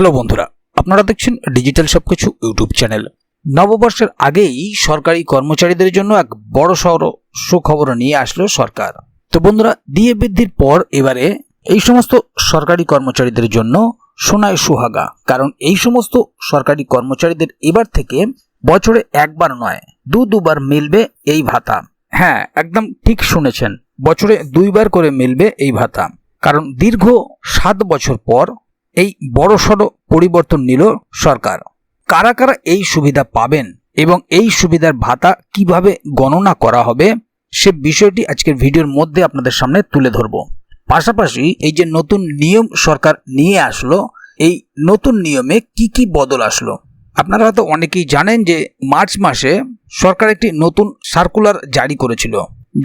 Hello বন্ধুরা, আপনারা দেখছেন ডিজিটাল সবকিছু ইউটিউব চ্যানেল। নববর্ষের আগেই সরকারি কর্মচারীদের জন্য এক বড় সড় সুখবর নিয়ে আসলো সরকার। তো বন্ধুরা দিয়ে বৃদ্ধির পর এবারে এই সমস্ত সরকারি কর্মচারীদের জন্য সোনায় সুহাগা। কারণ এই সমস্ত সরকারি কর্মচারীদের এবার থেকে বছরে একবার নয়, দু দুবার মিলবে এই ভাতা। হ্যাঁ একদম ঠিক শুনেছেন, বছরে দুইবার করে মিলবে এই ভাতা। কারণ দীর্ঘ সাত বছর পর এই বড়সড় পরিবর্তন নিল সরকার। কারা কারা এই সুবিধা পাবেন এবং এই সুবিধার ভাতা কীভাবে গণনা করা হবে, সে বিষয়টি আজকের ভিডিওর মধ্যে আপনাদের সামনে তুলে ধরব। পাশাপাশি এই যে নতুন নিয়ম সরকার নিয়ে আসলো, এই নতুন নিয়মে কি কি বদল আসলো? আপনারা হয়তো অনেকেই জানেন যে মার্চ মাসে সরকার একটি নতুন সার্কুলার জারি করেছিল,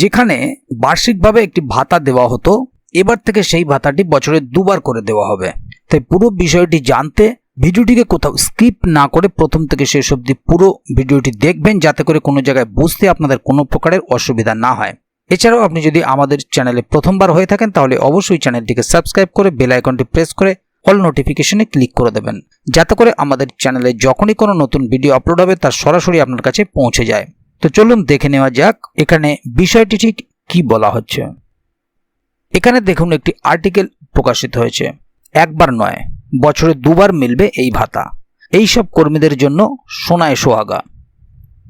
যেখানে বার্ষিকভাবে একটি ভাতা দেওয়া হতো, এবার থেকে সেই ভাতাটি বছরে দুবার করে দেওয়া হবে। তাই পুরো বিষয়টি জানতে ভিডিওটিকে কোথাও স্কিপ না করে প্রথম থেকে শেষ অবধি পুরো ভিডিওটি দেখবেন, যাতে করে কোনো জায়গায় বুঝতে আপনাদের কোনো প্রকারের অসুবিধা না হয়। এছাড়াও আপনি যদি আমাদের চ্যানেলে প্রথমবার হয়ে থাকেন, তাহলে অবশ্যই চ্যানেলটিকে সাবস্ক্রাইব করে বেল আইকনটি প্রেস করে অল নোটিফিকেশনে ক্লিক করে দেবেন। যাতে করে আমাদের চ্যানেলে যখনই কোনো নতুন ভিডিও আপলোড হবে তার সরাসরি আপনার কাছে পৌঁছে যায়। তো চলুন দেখে নেওয়া যাক, এখানে বিষয়টি ঠিক কি বলা হচ্ছে। এখানে দেখুন, একটি আর্টিকেল প্রকাশিত হয়েছে। একবার নয়, বছরে দুবার মিলবে এই ভাতা। এই সব কর্মীদের জন্য সোনায় সোহাগা।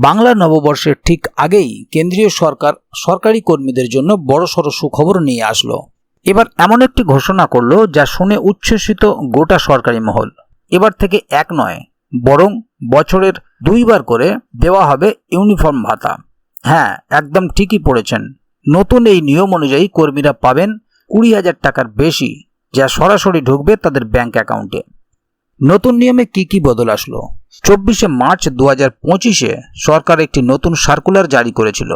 বাংলা নববর্ষের ঠিক আগেই কেন্দ্রীয় সরকার সরকারি কর্মীদের জন্য বড়সড় সুখবর নিয়ে আসলো। এবার এমন একটি ঘোষণা করল যা শুনে উচ্ছ্বসিত গোটা সরকারি মহল। এবার থেকে এক নয়, বরং বছরের দুইবার করে দেওয়া হবে ইউনিফর্ম ভাতা। হ্যাঁ একদম ঠিকই পড়েছেন। নতুন এই নিয়ম অনুযায়ী কর্মীরা পাবেন কুড়ি হাজার টাকার বেশি যা সরাসরি ঢুকবে তাদের ব্যাংক অ্যাকাউন্টে নতুন নিয়মে কি কি বদল আসলো? চব্বিশে মার্চ দু হাজার পঁচিশে সরকার একটি নতুন সার্কুলার জারি করেছিল।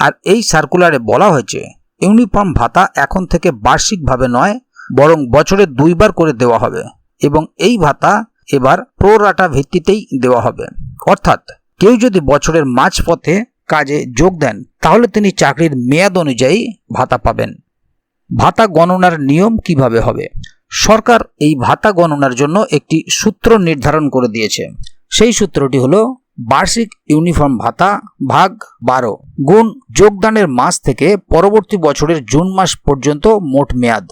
আর এই সার্কুলারে বলা হয়েছে, ইউনিফর্ম ভাতা এখন থেকে বার্ষিকভাবে নয়, বরং বছরে দুইবার করে দেওয়া হবে। এবং এই ভাতা এবার প্রোরাটা ভিত্তিতেই দেওয়া হবে। অর্থাৎ কেউ যদি বছরের মাঝপথে কাজে যোগ দেন, তাহলে তিনি চাকরির মেয়াদ অনুযায়ী ভাতা পাবেন। ভাতা গণনার নিয়ম কীভাবে হবে? সরকার এই ভাতা গণনার জন্য একটি সূত্র নির্ধারণ করে দিয়েছে। সেই সূত্রটি হলো বার্ষিক ইউনিফর্ম ভাতা ভাগ বারো গুণ যোগদানের মাস থেকে পরবর্তী বছরের জুন মাস পর্যন্ত মোট মেয়াদ।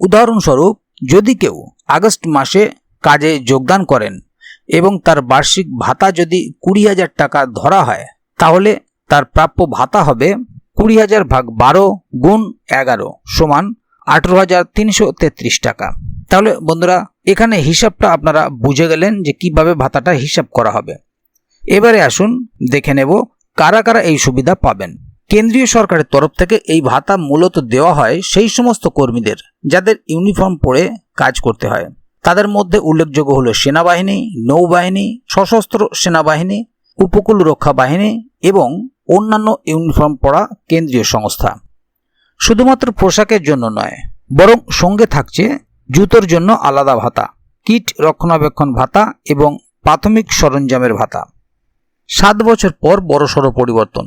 উদাহরণস্বরূপ, যদি কেউ আগস্ট মাসে কাজে যোগদান করেন এবং তার বার্ষিক ভাতা যদি কুড়ি হাজার টাকা ধরা হয়, তাহলে তার প্রাপ্য ভাতা হবে কুড়ি হাজার ভাগ বারো গুণ এগারো সমান আঠেরো হাজার তিনশো তেত্রিশ টাকা। তাহলে বন্ধুরা, এখানে হিসাবটা আপনারা বুঝে গেলেন যে কীভাবে ভাতাটা হিসাব করা হবে। এবারে আসুন, দেখে নেব কারা কারা এই সুবিধা পাবেন। কেন্দ্রীয় সরকারের তরফ থেকে এই ভাতা মূলত দেওয়া হয় সেই সমস্ত কর্মীদের, যাদের ইউনিফর্ম পরে কাজ করতে হয়। তাদের মধ্যে উল্লেখযোগ্য হল সেনাবাহিনী, নৌবাহিনী, সশস্ত্র সেনাবাহিনী, উপকূল রক্ষা বাহিনী এবং অন্যান্য ইউনিফর্ম পরা কেন্দ্রীয় সংস্থা। শুধুমাত্র পোশাকের জন্য নয়, বরং সঙ্গে থাকছে জুতোর জন্য আলাদা ভাতা, কিট রক্ষণাবেক্ষণ ভাতা এবং প্রাথমিক সরঞ্জামের ভাতা। সাত বছর পর বড়সড় পরিবর্তন।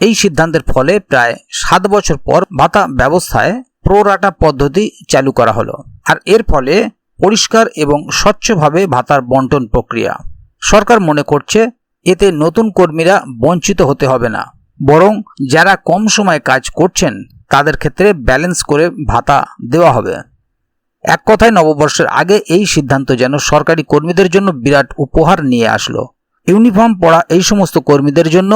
এই সিদ্ধান্তের ফলে প্রায় সাত বছর পর ভাতা ব্যবস্থায় প্রোরাটা পদ্ধতি চালু করা হলো। আর এর ফলে পরিষ্কার এবং স্বচ্ছভাবে ভাতার বন্টন প্রক্রিয়া। সরকার মনে করছে এতে নতুন কর্মীরা বঞ্চিত হতে হবে না। বরং যারা কম সময় কাজ করছেন, তাদের ক্ষেত্রে ব্যালেন্স করে ভাতা দেওয়া হবে। এক কথায় নববর্ষের আগে এই সিদ্ধান্ত যেন সরকারি কর্মীদের জন্য বিরাট উপহার নিয়ে আসলো। ইউনিফর্ম পরা এই সমস্ত কর্মীদের জন্য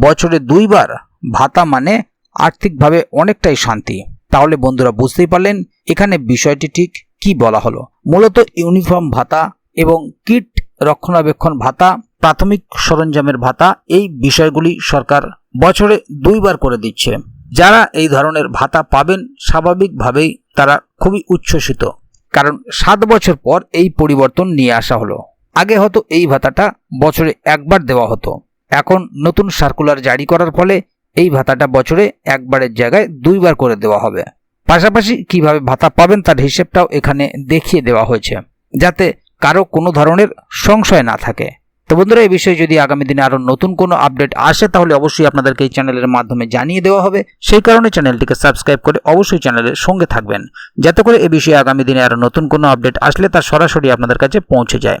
বছরে দুইবার ভাতা মানে আর্থিকভাবে অনেকটাই শান্তি। তাহলে বন্ধুরা বুঝতেই পারলেন এখানে বিষয়টি ঠিক কি বলা হলো। মূলত ইউনিফর্ম ভাতা এবং কিট রক্ষণাবেক্ষণ ভাতা প্রাথমিক সরঞ্জামের ভাতা এই বিষয়গুলি সরকার বছরে দুইবার করে দিচ্ছে। যারা এই ধরনের ভাতা পাবেন, স্বাভাবিকভাবেই তারা খুবই উচ্ছ্বসিত। কারণ সাত বছর পর এই পরিবর্তন নিয়ে আসা হলো। আগে হয়তো এই ভাতাটা বছরে একবার দেওয়া হতো। এখন নতুন সার্কুলার জারি করার ফলে এই ভাতাটা বছরে একবারের জায়গায় দুইবার করে দেওয়া হবে। পাশাপাশি কীভাবে ভাতা পাবেন তার হিসেবটাও এখানে দেখিয়ে দেওয়া হয়েছে। যাতে কারও কোনো ধরনের সংশয় না থাকে। তো বন্ধুরা, এই বিষয়ে যদি আগামী দিনে আরও নতুন কোনো আপডেট আসে, তাহলে অবশ্যই আপনাদেরকে এই চ্যানেলের মাধ্যমে জানিয়ে দেওয়া হবে। সেই কারণে চ্যানেলটিকে সাবস্ক্রাইব করে অবশ্যই চ্যানেলের সঙ্গে থাকবেন। যাতে করে এ বিষয়ে আগামী দিনে আরও নতুন কোনো আপডেট আসলে তা সরাসরি আপনাদের কাছে পৌঁছে যায়।